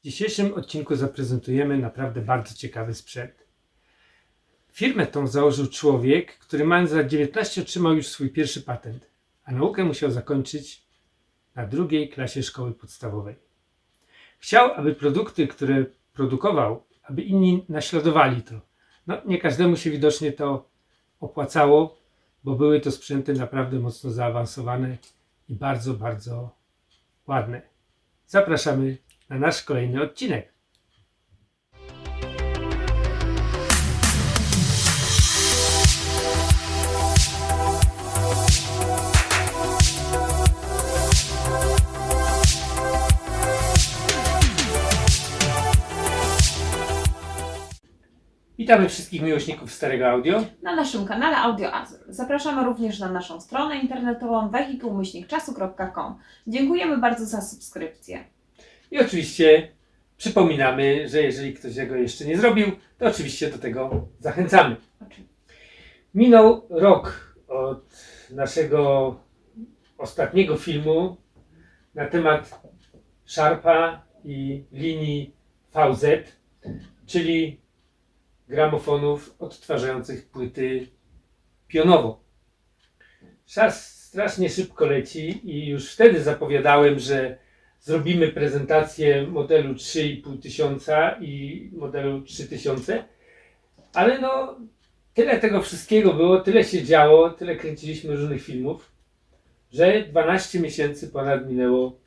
W dzisiejszym odcinku zaprezentujemy naprawdę bardzo ciekawy sprzęt. Firmę tą założył człowiek, który mając lat 19 otrzymał już swój pierwszy patent, a naukę musiał zakończyć na drugiej klasie szkoły podstawowej. Chciał, aby produkty, które produkował, aby inni naśladowali to. No, nie każdemu się widocznie to opłacało, bo były to sprzęty naprawdę mocno zaawansowane i bardzo, bardzo ładne. Zapraszamy na nasz kolejny odcinek. Witamy wszystkich miłośników starego audio. na naszym kanale Audio Azur. Zapraszamy również na naszą stronę internetową wehikułmyślnikczasu.com. Dziękujemy bardzo za subskrypcję. I oczywiście przypominamy, że jeżeli ktoś tego jeszcze nie zrobił, to oczywiście do tego zachęcamy. Minął rok od naszego ostatniego filmu na temat Sharpa i linii VZ, czyli gramofonów odtwarzających płyty pionowo. Czas strasznie szybko leci i już wtedy zapowiadałem, że zrobimy prezentację modelu 3,5 tysiąca i modelu 3000, ale no tyle tego wszystkiego było, tyle się działo, tyle kręciliśmy różnych filmów, że 12 miesięcy ponad minęło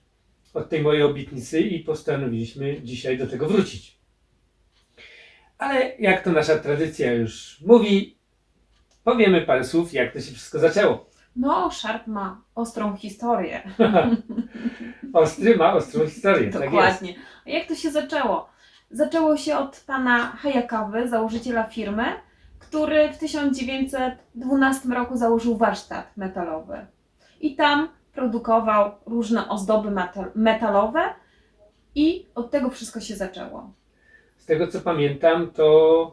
od tej mojej obietnicy i postanowiliśmy dzisiaj do tego wrócić. Ale jak to nasza tradycja już mówi, powiemy parę słów, jak to się wszystko zaczęło. No, Sharp ma ostrą historię. Ostry ma ostrą historię. Tak. Dokładnie. A jak to się zaczęło? Zaczęło się od pana Hayakawy, założyciela firmy, który w 1912 roku założył warsztat metalowy. I tam produkował różne ozdoby metal- metalowe i od tego wszystko się zaczęło. Z tego co pamiętam, to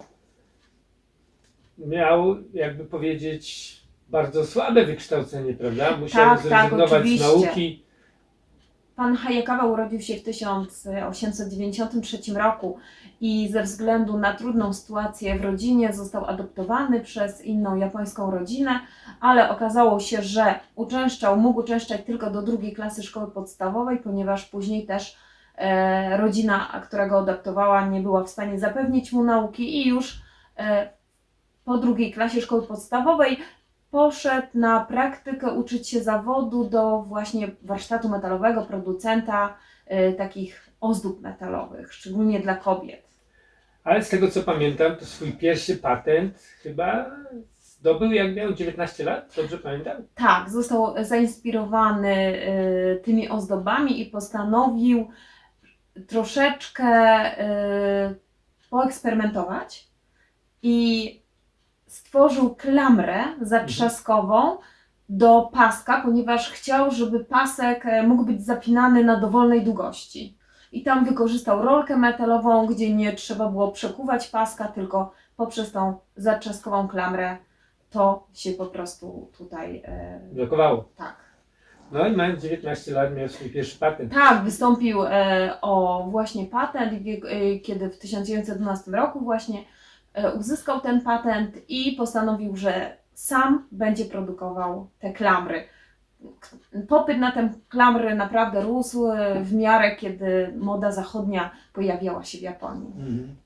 miał, jakby powiedzieć, bardzo słabe wykształcenie, prawda? Musiał Tak, tak, zrezygnować z oczywiście. nauki. Pan Hayakawa urodził się w 1893 roku i ze względu na trudną sytuację w rodzinie został adoptowany przez inną japońską rodzinę, ale okazało się, że uczęszczał, mógł uczęszczać tylko do drugiej klasy szkoły podstawowej, ponieważ później też e, rodzina, która go adoptowała, nie była w stanie zapewnić mu nauki i już e, po drugiej klasie szkoły podstawowej poszedł na praktykę uczyć się zawodu do właśnie warsztatu metalowego, producenta y, takich ozdób metalowych, szczególnie dla kobiet. Ale z tego co pamiętam, to swój pierwszy patent chyba zdobył jak miał 19 lat, dobrze pamiętam? Tak, został zainspirowany y, tymi ozdobami i postanowił troszeczkę y, poeksperymentować i stworzył klamrę zatrzaskową do paska, ponieważ chciał, żeby pasek e, mógł być zapinany na dowolnej długości. I tam wykorzystał rolkę metalową, gdzie nie trzeba było przekuwać paska, tylko poprzez tą zatrzaskową klamrę to się po prostu tutaj e, Blokowało. tak. No i mając 19 lat miał swój pierwszy patent. Tak, wystąpił e, o właśnie patent, e, kiedy w 1912 roku właśnie uzyskał ten patent i postanowił, że sam będzie produkował te klamry. Popyt na te klamry naprawdę rósł e, w miarę, kiedy moda zachodnia pojawiała się w Japonii. Mhm.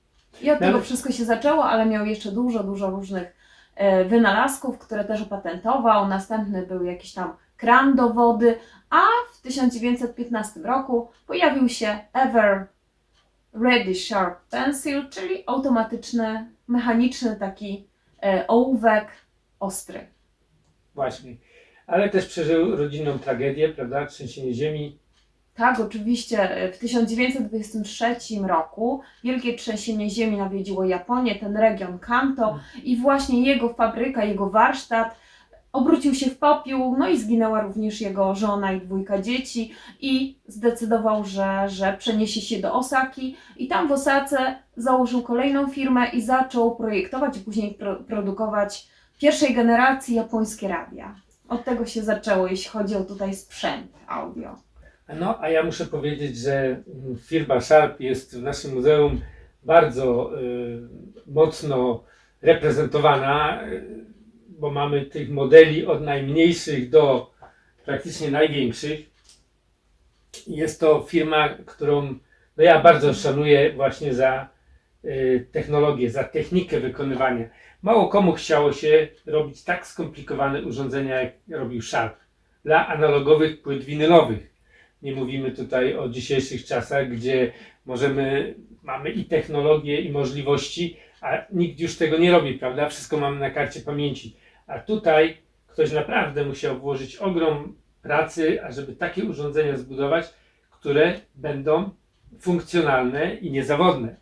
I od tego wszystko się zaczęło, ale miał jeszcze dużo, dużo różnych e, wynalazków, które też opatentował. Następny był jakiś tam kran do wody, a w 1915 roku pojawił się Ever Ready Sharp Pencil, czyli automatyczny, mechaniczny taki e, ołówek ostry. Właśnie. Ale też przeżył rodzinną tragedię, prawda? Trzęsienie ziemi. Tak, oczywiście e, w 1923 roku wielkie trzęsienie ziemi nawiedziło Japonię, ten region Kanto i właśnie jego fabryka, jego warsztat obrócił się w popiół, no i zginęła również jego żona i dwójka dzieci i zdecydował, że, że przeniesie się do Osaki i tam w Osace założył kolejną firmę i zaczął projektować i później pro, produkować pierwszej generacji japońskie radia. Od tego się zaczęło, jeśli chodzi o tutaj sprzęt audio. No, a ja muszę powiedzieć, że firma Sharp jest w naszym muzeum bardzo y, mocno reprezentowana, bo mamy tych modeli od najmniejszych do praktycznie największych. Jest to firma, którą no ja bardzo szanuję właśnie za y, technologię, za technikę wykonywania. Mało komu chciało się robić tak skomplikowane urządzenia, jak robił Sharp dla analogowych płyt winylowych. Nie mówimy tutaj o dzisiejszych czasach, gdzie możemy, mamy i technologię, i możliwości, a nikt już tego nie robi, prawda? Wszystko mamy na karcie pamięci. A tutaj ktoś naprawdę musiał włożyć ogrom pracy, ażeby takie urządzenia zbudować, które będą funkcjonalne i niezawodne.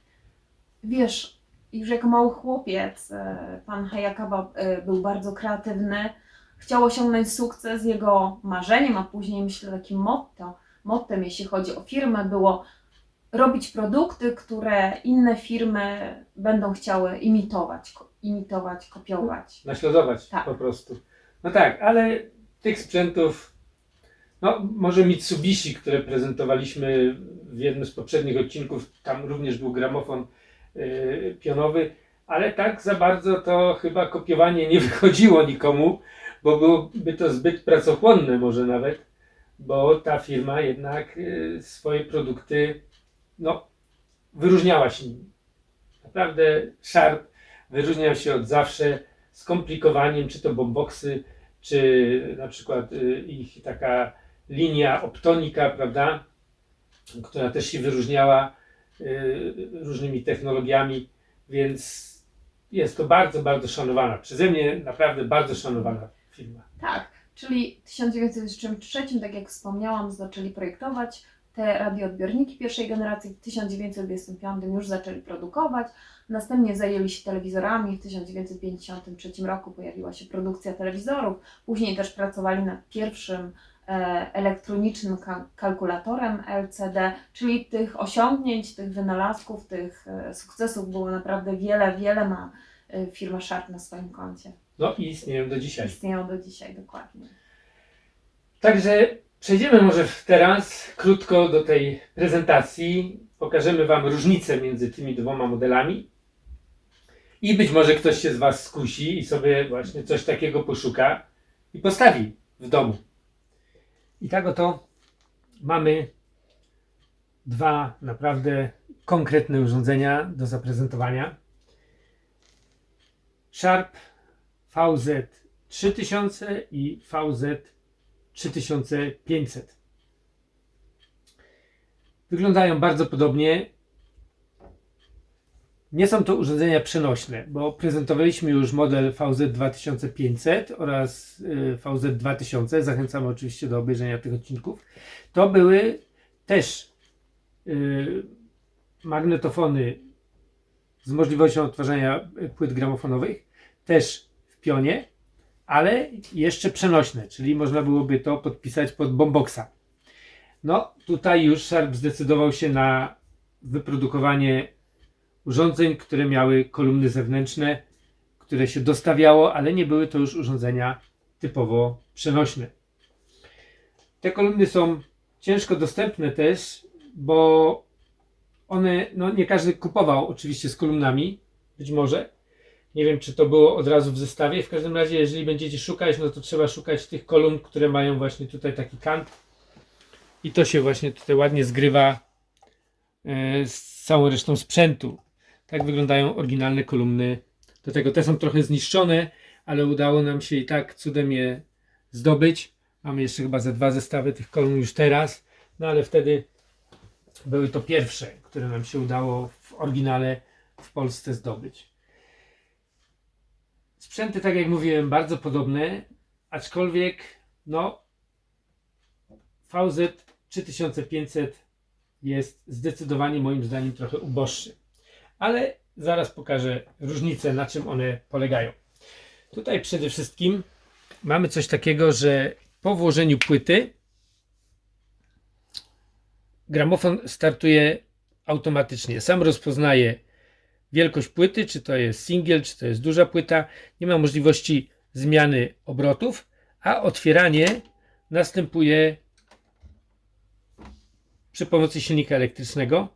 Wiesz, już jako mały chłopiec e, pan Hayakawa e, był bardzo kreatywny. Chciał osiągnąć sukces. Jego marzeniem, a później myślę takim motto, mottem, jeśli chodzi o firmę, było robić produkty, które inne firmy będą chciały imitować, ko- imitować, kopiować. naśladować Tak. po prostu. No tak, ale tych sprzętów, no może Mitsubishi, które prezentowaliśmy w jednym z poprzednich odcinków, tam również był gramofon yy, pionowy, ale tak za bardzo to chyba kopiowanie nie wychodziło nikomu, bo byłoby to zbyt pracochłonne może nawet, bo ta firma jednak yy, swoje produkty no, wyróżniała się nimi. Naprawdę Sharp wyróżniał się od zawsze skomplikowaniem, czy to bomboksy, czy na przykład y, ich taka linia optonika, prawda, która też się wyróżniała y, różnymi technologiami, więc jest to bardzo, bardzo szanowana, przeze mnie naprawdę bardzo szanowana firma. Tak, czyli w 1923, tak jak wspomniałam, zaczęli projektować te radioodbiorniki pierwszej generacji, w 1925 już zaczęli produkować, następnie zajęli się telewizorami, w 1953 roku pojawiła się produkcja telewizorów, później też pracowali nad pierwszym e, elektronicznym ka- kalkulatorem LCD, czyli tych osiągnięć, tych wynalazków, tych e, sukcesów było naprawdę wiele, wiele ma e, firma Sharp na swoim koncie. No i istnieją do dzisiaj. Istnieją do dzisiaj, dokładnie. Także przejdziemy może teraz krótko do tej prezentacji. Pokażemy Wam różnicę między tymi dwoma modelami. I być może ktoś się z Was skusi i sobie właśnie coś takiego poszuka i postawi w domu. I tak oto mamy dwa naprawdę konkretne urządzenia do zaprezentowania. Sharp VZ 3000 i VZ 3500. Wyglądają bardzo podobnie. Nie są to urządzenia przenośne, bo prezentowaliśmy już model VZ 2500 oraz y, VZ 2000. Zachęcamy oczywiście do obejrzenia tych odcinków. To były też y, magnetofony z możliwością odtwarzania płyt gramofonowych, też w pionie, ale jeszcze przenośne, czyli można byłoby to podpisać pod boomboxa. No, tutaj już Sharp zdecydował się na wyprodukowanie urządzeń, które miały kolumny zewnętrzne, które się dostawiało, ale nie były to już urządzenia typowo przenośne. Te kolumny są ciężko dostępne też, bo one, no nie każdy kupował oczywiście z kolumnami, być może, nie wiem, czy to było od razu w zestawie. W każdym razie, jeżeli będziecie szukać, no to trzeba szukać tych kolumn, które mają właśnie tutaj taki kant. I to się właśnie tutaj ładnie zgrywa e, z całą resztą sprzętu. Tak wyglądają oryginalne kolumny. Do tego te są trochę zniszczone, ale udało nam się i tak cudem je zdobyć. Mamy jeszcze chyba ze dwa zestawy tych kolumn już teraz, no ale wtedy były to pierwsze, które nam się udało w oryginale w Polsce zdobyć. Sprzęty, tak jak mówiłem, bardzo podobne, aczkolwiek no VZ 3500 jest zdecydowanie moim zdaniem trochę uboższy. Ale zaraz pokażę różnice, na czym one polegają. Tutaj przede wszystkim mamy coś takiego, że po włożeniu płyty gramofon startuje automatycznie. Sam rozpoznaje wielkość płyty, czy to jest single, czy to jest duża płyta. Nie ma możliwości zmiany obrotów, a otwieranie następuje przy pomocy silnika elektrycznego.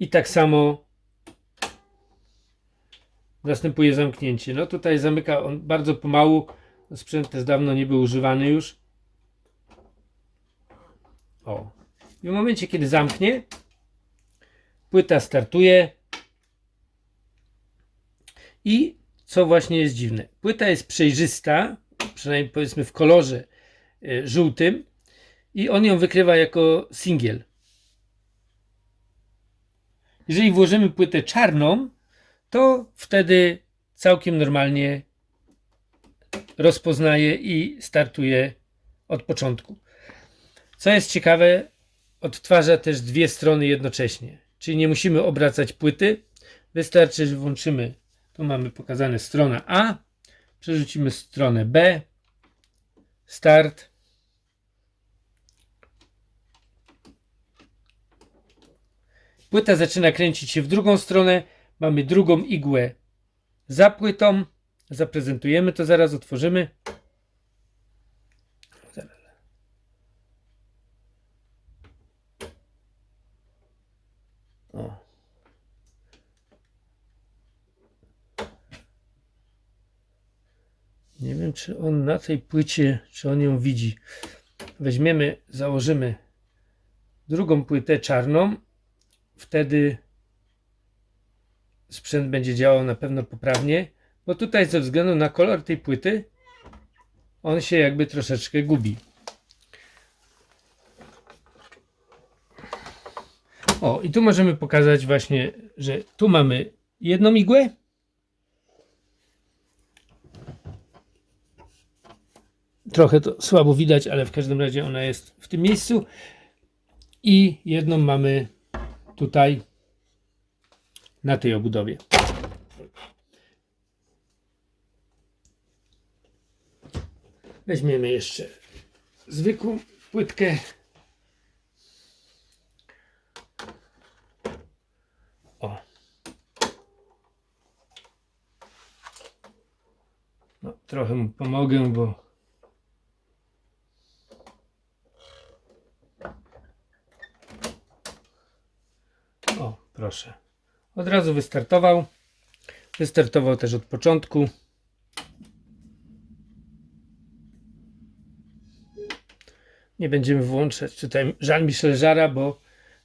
I tak samo następuje zamknięcie. No tutaj zamyka on bardzo pomału. Sprzęt też dawno nie był używany już. O. I w momencie, kiedy zamknie, płyta startuje. I co właśnie jest dziwne, płyta jest przejrzysta, przynajmniej powiedzmy w kolorze y, żółtym, i on ją wykrywa jako singiel. Jeżeli włożymy płytę czarną, to wtedy całkiem normalnie rozpoznaje i startuje od początku. Co jest ciekawe, odtwarza też dwie strony jednocześnie. Czyli nie musimy obracać płyty. Wystarczy, że włączymy. Tu mamy pokazane strona A. Przerzucimy stronę B. Start. Płyta zaczyna kręcić się w drugą stronę. Mamy drugą igłę za płytą. Zaprezentujemy to zaraz, otworzymy. O. Nie wiem, czy on na tej płycie, czy on ją widzi. Weźmiemy, założymy drugą płytę czarną. Wtedy sprzęt będzie działał na pewno poprawnie, bo tutaj ze względu na kolor tej płyty on się jakby troszeczkę gubi. O, i tu możemy pokazać właśnie, że tu mamy jedną igłę. Trochę to słabo widać, ale w każdym razie ona jest w tym miejscu. I jedną mamy tutaj na tej obudowie. Weźmiemy jeszcze zwykłą płytkę. Trochę mu pomogę, bo O, proszę. Od razu wystartował. Wystartował też od początku. Nie będziemy włączać tutaj Jean-Michel Żara, bo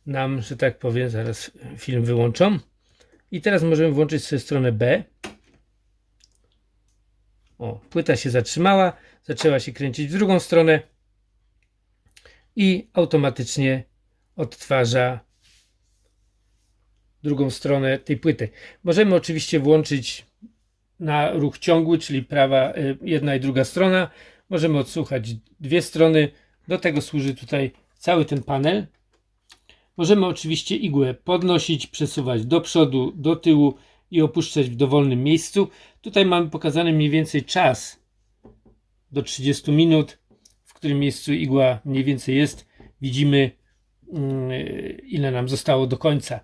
nam, że tak powiem, zaraz film wyłączą. I teraz możemy włączyć sobie stronę B. O, płyta się zatrzymała, zaczęła się kręcić w drugą stronę i automatycznie odtwarza drugą stronę tej płyty. Możemy oczywiście włączyć na ruch ciągły, czyli prawa y, jedna i druga strona. Możemy odsłuchać dwie strony. Do tego służy tutaj cały ten panel. Możemy oczywiście igłę podnosić, przesuwać do przodu, do tyłu i opuszczać w dowolnym miejscu. Tutaj mamy pokazany mniej więcej czas do 30 minut, w którym miejscu igła mniej więcej jest. Widzimy mm, ile nam zostało do końca.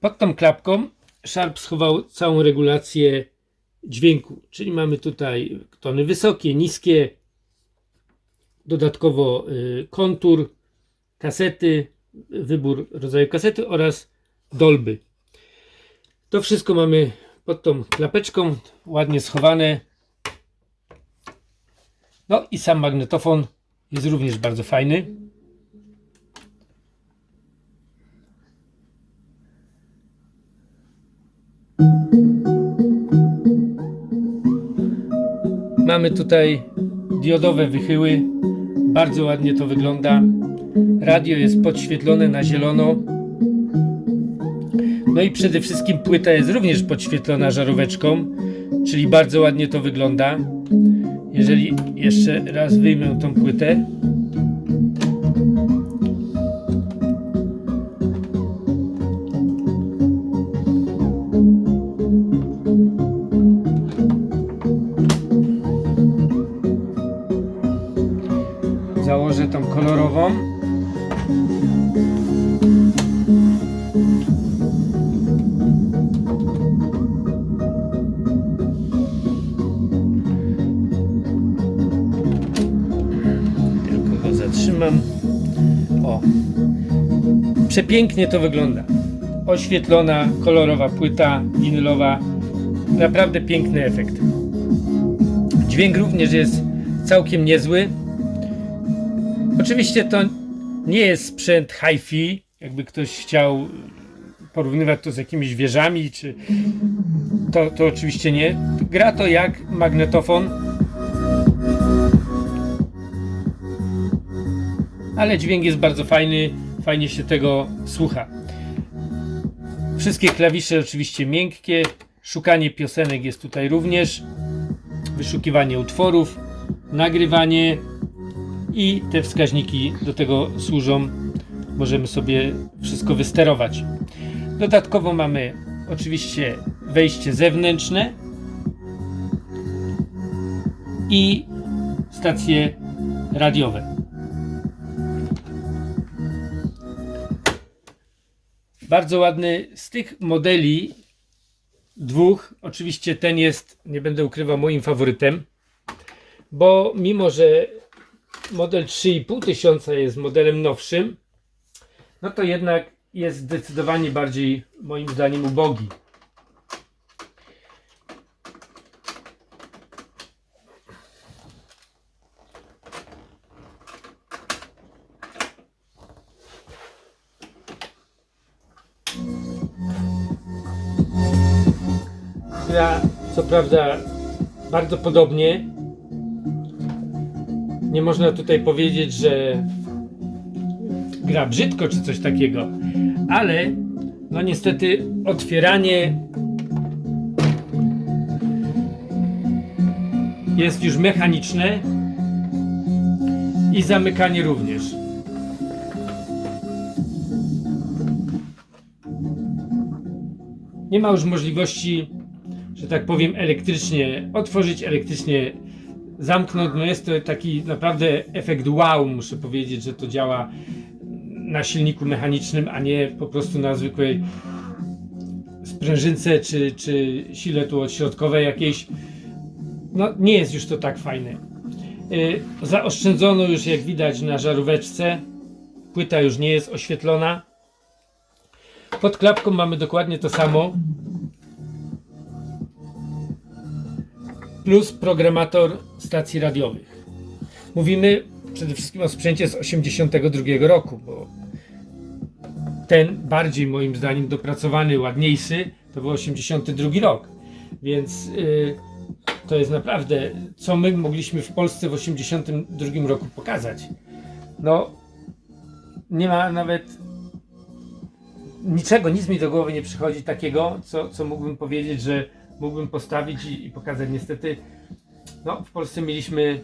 Pod tą klapką Sharp schował całą regulację dźwięku, czyli mamy tutaj tony wysokie, niskie, dodatkowo y, kontur, kasety, wybór rodzaju kasety oraz dolby. To wszystko mamy pod tą klapeczką, ładnie schowane. No i sam magnetofon jest również bardzo fajny. Mamy tutaj diodowe wychyły. Bardzo ładnie to wygląda. Radio jest podświetlone na zielono. No i przede wszystkim płyta jest również podświetlona żaróweczką, czyli bardzo ładnie to wygląda. Jeżeli jeszcze raz wyjmę tą płytę. Założę tą kolorową. Przepięknie to wygląda. Oświetlona, kolorowa płyta winylowa. Naprawdę piękny efekt. Dźwięk również jest całkiem niezły. Oczywiście to nie jest sprzęt hi-fi, jakby ktoś chciał porównywać to z jakimiś wieżami, czy to, to oczywiście nie. Gra to jak magnetofon, ale dźwięk jest bardzo fajny, fajnie się tego słucha. Wszystkie klawisze oczywiście miękkie, szukanie piosenek jest tutaj również, wyszukiwanie utworów, nagrywanie i te wskaźniki do tego służą. Możemy sobie wszystko wysterować. Dodatkowo mamy oczywiście wejście zewnętrzne i stacje radiowe. Bardzo ładny z tych modeli dwóch, oczywiście ten jest, nie będę ukrywał, moim faworytem, bo mimo, że model 3,5 tysiąca jest modelem nowszym, no to jednak jest zdecydowanie bardziej, moim zdaniem, ubogi. Prawda, bardzo podobnie. Nie można tutaj powiedzieć, że gra brzydko czy coś takiego, ale no niestety otwieranie jest już mechaniczne i zamykanie również. Nie ma już możliwości, że tak powiem, elektrycznie otworzyć, elektrycznie zamknąć. No jest to taki naprawdę efekt wow, muszę powiedzieć, że to działa na silniku mechanicznym, a nie po prostu na zwykłej sprężynce czy, czy sile tu odśrodkowej jakiejś. No nie jest już to tak fajne. Yy, zaoszczędzono już jak widać na żaróweczce. Płyta już nie jest oświetlona. Pod klapką mamy dokładnie to samo. Plus programator stacji radiowych. Mówimy przede wszystkim o sprzęcie z 82 roku, bo ten bardziej moim zdaniem dopracowany, ładniejszy to był 82 rok. Więc yy, to jest naprawdę, co my mogliśmy w Polsce w 82 roku pokazać. No, nie ma nawet niczego, nic mi do głowy nie przychodzi takiego, co, co mógłbym powiedzieć, że mógłbym postawić i, i pokazać. Niestety, no, w Polsce mieliśmy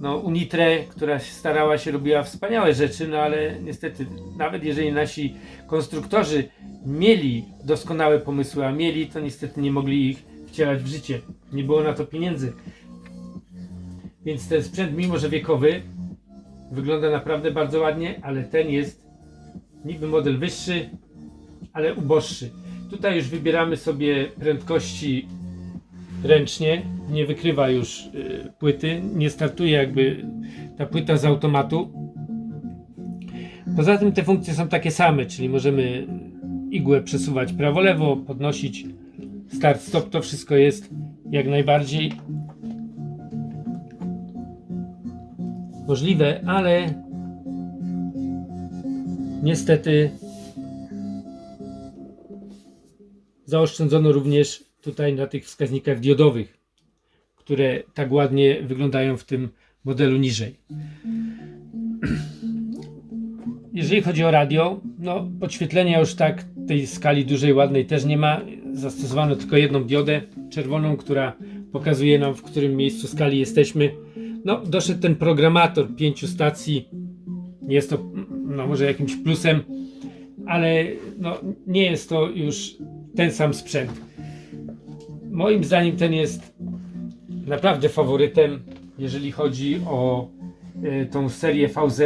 no, Unitrę, która starała się, robiła wspaniałe rzeczy, no ale niestety, nawet jeżeli nasi konstruktorzy mieli doskonałe pomysły, a mieli, to niestety nie mogli ich wcielać w życie. Nie było na to pieniędzy. Więc ten sprzęt, mimo że wiekowy, wygląda naprawdę bardzo ładnie, ale ten jest niby model wyższy, ale uboższy. Tutaj już wybieramy sobie prędkości ręcznie, nie wykrywa już y, płyty, nie startuje jakby ta płyta z automatu. Poza tym te funkcje są takie same, czyli możemy igłę przesuwać prawo-lewo, podnosić start, stop, to wszystko jest jak najbardziej możliwe, ale niestety zaoszczędzono również tutaj na tych wskaźnikach diodowych, które tak ładnie wyglądają w tym modelu niżej. Jeżeli chodzi o radio, no podświetlenia już tak tej skali dużej, ładnej też nie ma. Zastosowano tylko jedną diodę czerwoną, która pokazuje nam w którym miejscu skali jesteśmy. No doszedł ten programator pięciu stacji. Jest to no, może jakimś plusem, ale no, nie jest to już ten sam sprzęt. Moim zdaniem ten jest naprawdę faworytem, jeżeli chodzi o y, tą serię VZ,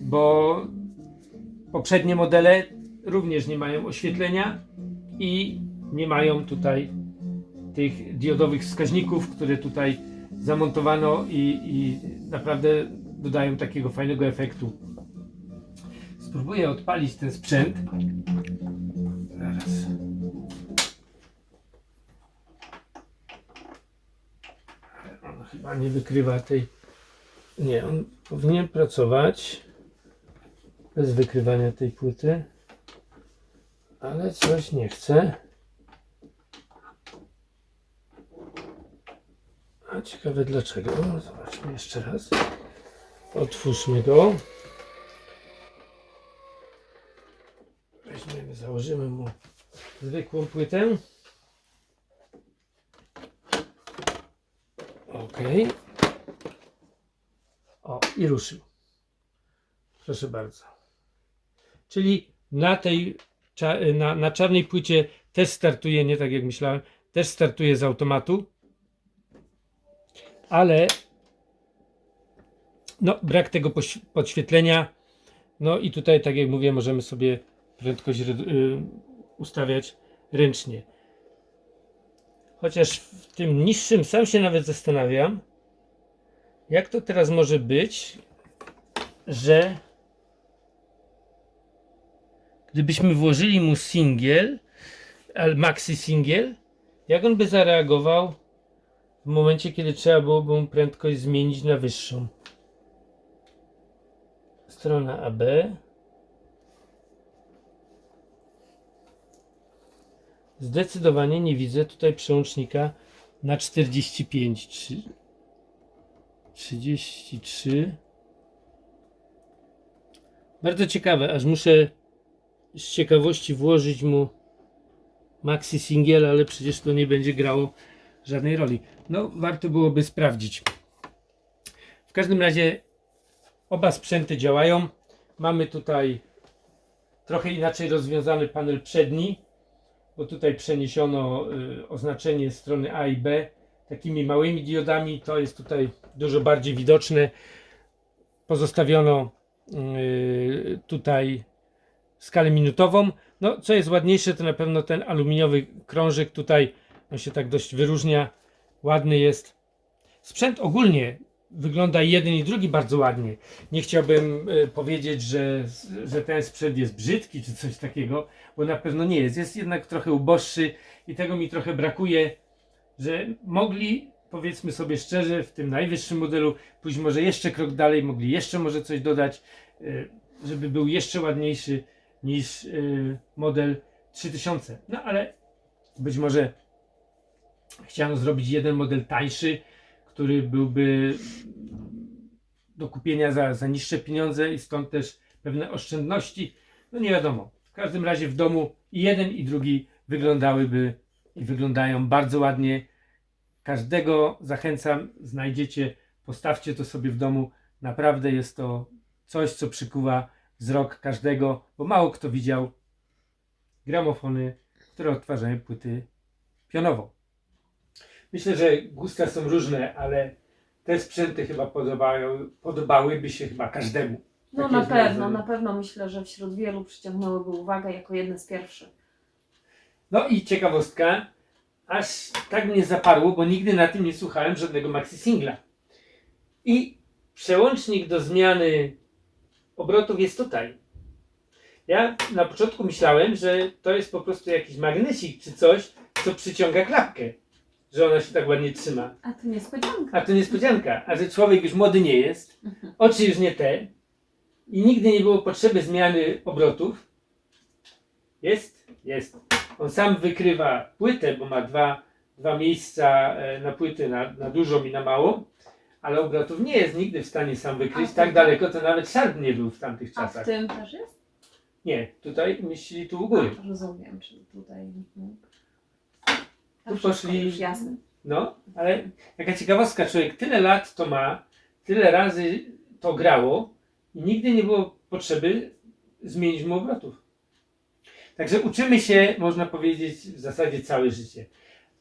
bo poprzednie modele również nie mają oświetlenia i nie mają tutaj tych diodowych wskaźników, które tutaj zamontowano i, i naprawdę dodają takiego fajnego efektu. Spróbuję odpalić ten sprzęt. Zaraz. Ale on chyba nie wykrywa tej. Nie, on powinien pracować bez wykrywania tej płyty. Ale coś nie chce. A ciekawe dlaczego. Zobaczmy jeszcze raz. Otwórzmy go. Weźmiemy, założymy mu zwykłą płytę. O, i ruszył. Proszę bardzo. Czyli na tej na, na czarnej płycie też startuje, nie tak jak myślałem, też startuje z automatu. Ale no, brak tego podświetlenia. No i tutaj, tak jak mówię, możemy sobie prędkość y, ustawiać ręcznie. Chociaż w tym niższym sam się nawet zastanawiam, jak to teraz może być, że gdybyśmy włożyli mu singiel, maxi singiel, jak on by zareagował w momencie, kiedy trzeba byłoby mu prędkość zmienić na wyższą. Strona AB. Zdecydowanie nie widzę tutaj przełącznika na 45. Trzy- 33. Bardzo ciekawe, aż muszę z ciekawości włożyć mu maxi singiel, ale przecież to nie będzie grało żadnej roli. No, warto byłoby sprawdzić. W każdym razie oba sprzęty działają. Mamy tutaj trochę inaczej rozwiązany panel przedni, bo tutaj przeniesiono y, oznaczenie strony A i B takimi małymi diodami. To jest tutaj dużo bardziej widoczne. Pozostawiono y, tutaj skalę minutową. No, co jest ładniejsze, to na pewno ten aluminiowy krążek tutaj, on się tak dość wyróżnia, ładny jest. Sprzęt ogólnie wygląda jeden i drugi bardzo ładnie. Nie chciałbym e, powiedzieć, że, że ten sprzęt jest brzydki czy coś takiego, bo na pewno nie jest. Jest jednak trochę uboższy i tego mi trochę brakuje, że mogli, powiedzmy sobie szczerze, w tym najwyższym modelu pójść może jeszcze krok dalej, mogli jeszcze może coś dodać, e, żeby był jeszcze ładniejszy niż y, model 3000. No ale być może chciano zrobić jeden model tańszy, który byłby do kupienia za, za niższe pieniądze i stąd też pewne oszczędności. No nie wiadomo. W każdym razie w domu i jeden i drugi wyglądałyby i wyglądają bardzo ładnie. Każdego zachęcam, znajdziecie, postawcie to sobie w domu. Naprawdę jest to coś, co przykuwa wzrok każdego, bo mało kto widział gramofony, które odtwarzają płyty pionowo. Myślę, że gusta są różne, ale te sprzęty chyba podobają, podobałyby się chyba każdemu. No Takie na pewno, na pewno myślę, że wśród wielu przyciągnęłyby uwagę jako jedne z pierwszych. No i ciekawostka, aż tak mnie zaparło, bo nigdy na tym nie słuchałem żadnego maxi singla. I przełącznik do zmiany obrotów jest tutaj. Ja na początku myślałem, że to jest po prostu jakiś magnesik czy coś, co przyciąga klapkę, że ona się tak ładnie trzyma. A to niespodzianka. A to niespodzianka, a że człowiek już młody nie jest, oczy już nie te i nigdy nie było potrzeby zmiany obrotów. Jest? Jest. On sam wykrywa płytę, bo ma dwa, dwa miejsca e, na płyty, na, na dużą i na małą, ale obrotów nie jest nigdy w stanie sam wykryć. A Tak daleko to nawet szarp nie był w tamtych A w czasach. tym też jest? Nie, tutaj myśli tu u góry. A, rozumiem, czyli tutaj. mhm. Wszystko poszli- Już jasne. No, ale jaka ciekawostka, człowiek tyle lat to ma, tyle razy to grało i nigdy nie było potrzeby zmienić mu obrotów. Także uczymy się, można powiedzieć, w zasadzie całe życie.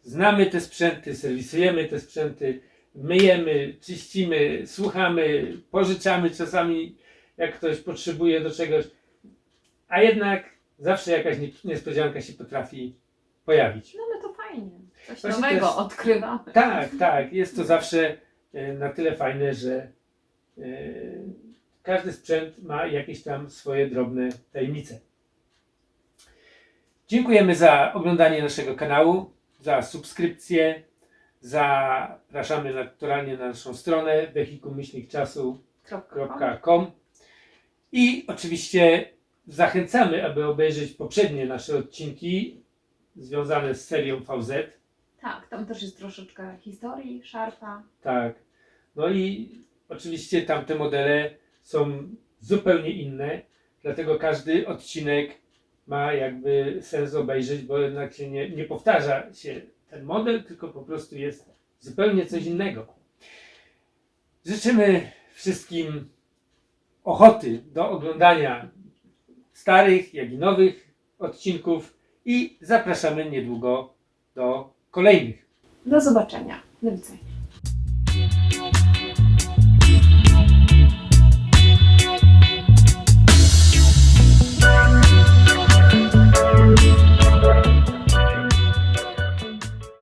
Znamy te sprzęty, serwisujemy te sprzęty, myjemy, czyścimy, słuchamy, pożyczamy czasami, jak ktoś potrzebuje do czegoś, a jednak zawsze jakaś nie- niespodzianka się potrafi pojawić. No fajnie. Coś Właśnie nowego to jest- odkrywamy. Tak, tak. Jest to zawsze e, na tyle fajne, że Yy, Każdy sprzęt ma jakieś tam swoje drobne tajemnice. Dziękujemy za oglądanie naszego kanału, za subskrypcję. Zapraszamy naturalnie na naszą stronę wehikułmyślnikczasu.com i oczywiście zachęcamy, aby obejrzeć poprzednie nasze odcinki związane z serią VZ. Tak, tam też jest troszeczkę historii, szarpa. Tak. No i oczywiście tamte modele są zupełnie inne, dlatego każdy odcinek ma jakby sens obejrzeć, bo jednak się nie, nie powtarza się ten model, tylko po prostu jest zupełnie coś innego. Życzymy wszystkim ochoty do oglądania starych, jak i nowych odcinków i zapraszamy niedługo do kolejnych. Do zobaczenia. Do widzenia.